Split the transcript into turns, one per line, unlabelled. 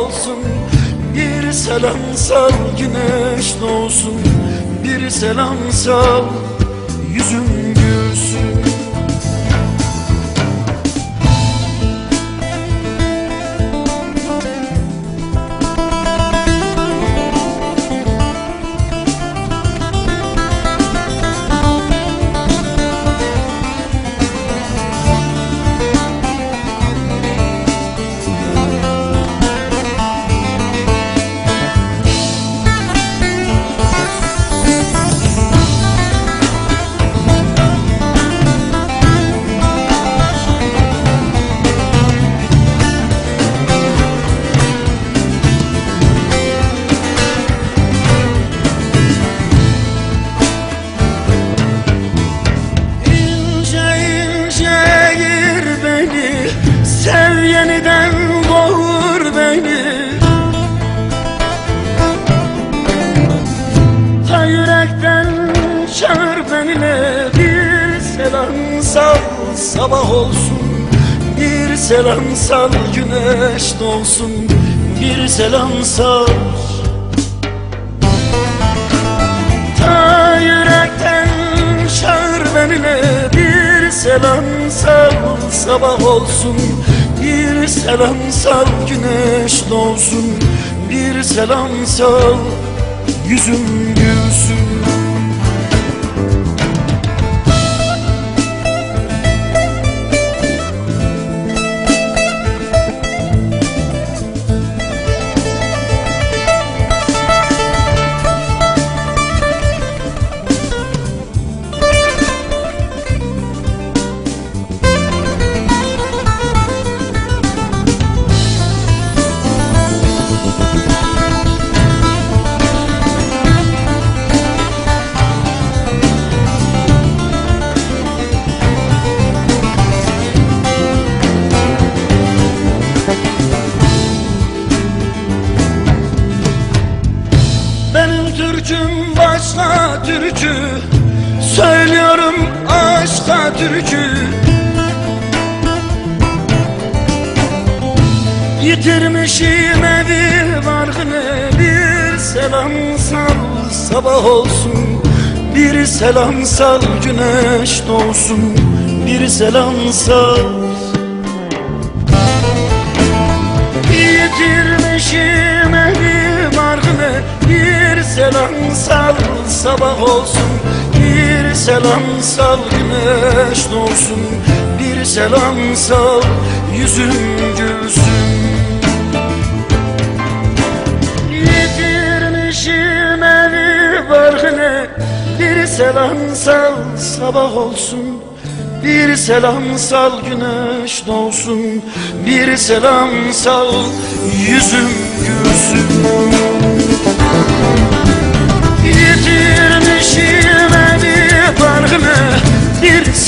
olsun. Bir selam sal güneş doğsun. Bir selam sal yüzüm Sev yeniden boğur beni. Ta yürekten çağır benimle Bir selam sal sabah olsun. Bir selam sal güneş doğsun. Bir selam sal. Ta yürekten çağır benimle Bir selam sal sabah olsun Bir selam sal güneş doğsun. Bir selam sal yüzüm gülsün türkü. Söylüyorum aşka türkü. Yitirmişim evi barkını Bir selam sal sabah olsun. Bir selam sal güneş doğsun. Bir selam sal. Yitirmişim evi barkını Bir selam sal sabah olsun. Bir selam sal güneş doğsun. Bir selam sal yüzüm gülsün. Yitirmişim evi barkını Bir selam sal sabah olsun. Bir selam sal güneş doğsun. Bir selam sal yüzüm gülsün